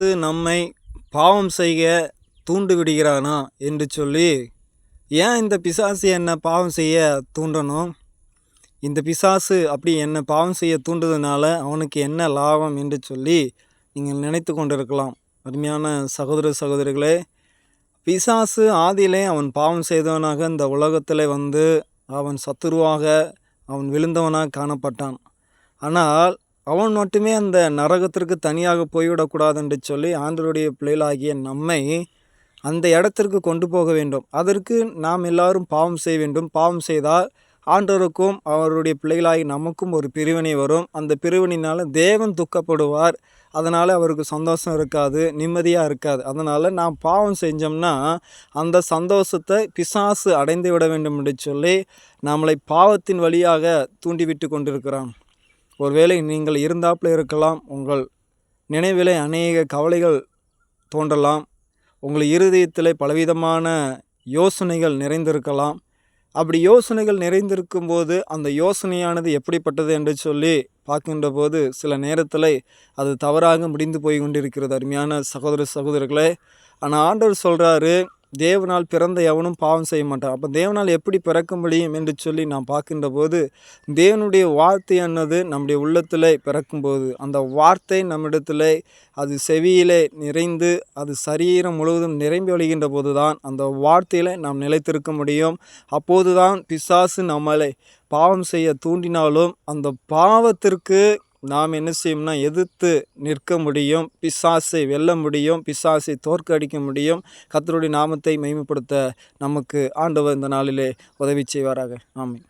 நம்மை பாவம் செய்ய தூண்டு விடுகிறானா என்று சொல்லி ஏன் இந்த பிசாசு என்னை பாவம் செய்ய தூண்டணும்? இந்த பிசாசு அப்படி என்னை பாவம் செய்ய தூண்டுறதுனால அவனுக்கு என்ன லாபம்? என்று சொல்லி நீங்கள் நினைத்து கொண்டிருக்கலாம். அருமையான சகோதர சகோதரிகளே பிசாசு ஆதியிலே அவன் பாவம் செய்தவனாக இந்த உலகத்தில் வந்து அவன் சத்துருவாக அவன் விழுந்தவனாக காணப்பட்டான். ஆனால் அவன் மட்டுமே அந்த நரகத்திற்கு தனியாக போய்விடக்கூடாது என்று சொல்லி ஆண்டருடைய பிள்ளைகளாகிய நம்மை அந்த இடத்திற்கு கொண்டு போக வேண்டும். அதற்கு நாம் எல்லாரும் பாவம் செய்ய வேண்டும். பாவம் செய்தால் ஆண்டவருக்கும் அவருடைய பிள்ளைகளாகி நமக்கும் ஒரு பிரிவினை வரும். அந்த பிரிவினையினால் தேவன் துக்கப்படுவார். அதனால் அவருக்கு சந்தோஷம் இருக்காது நிம்மதியாக இருக்காது. அதனால் நாம் பாவம் செஞ்சோம்னா அந்த சந்தோஷத்தை பிசாசு அடைந்து விட வேண்டும் என்று சொல்லி நம்மளை பாவத்தின் வழியாக தூண்டிவிட்டு கொண்டிருக்கிறான். ஒருவேளை நீங்கள் இருந்தாப்பில் இருக்கலாம் உங்கள் நினைவிலே அநேக கவலைகள் தோன்றலாம் உங்கள் இருதயத்தில் பலவிதமான யோசனைகள் நிறைந்திருக்கலாம். அப்படி யோசனைகள் நிறைந்திருக்கும் போது அந்த யோசனையானது எப்படிப்பட்டது என்று சொல்லி பார்க்கின்ற போது சில நேரத்தில் அது தவறாக முடிந்து போய் கொண்டிருக்கிறது அருமையான சகோதர சகோதரர்களே ஆனால் ஆண்டவர் சொல்கிறாரு தேவனால் பிறந்த எவனும் பாவம் செய்ய மாட்டான். அப்போ தேவனால் எப்படி பிறக்க முடியும் என்று சொல்லி நாம் பார்க்கின்ற போது தேவனுடைய வார்த்தை என்னது? நம்முடைய உள்ளத்தில் பிறக்கும்போது. அந்த வார்த்தை நம்மிடத்தில் அது செவியிலே நிறைந்து அது சரீரம் முழுவதும் நிரம்பி வழிகின்ற போது தான் அந்த வார்த்தையில் நாம் நிலைத்திருக்க முடியும். அப்போது தான் பிசாசு நம்மளை பாவம் செய்ய தூண்டினாலும் அந்த பாவத்திற்கு நாம் என்ன செய்யணும்னா எதிர்த்து நிற்க முடியும் பிசாசை வெல்ல முடியும் பிசாசை தோற்கடிக்க முடியும். கத்தருடைய நாமத்தை மேம்படுத்த நமக்கு ஆண்டவர் இந்த நாளிலே உதவி செய்வாராக. ஆமாம்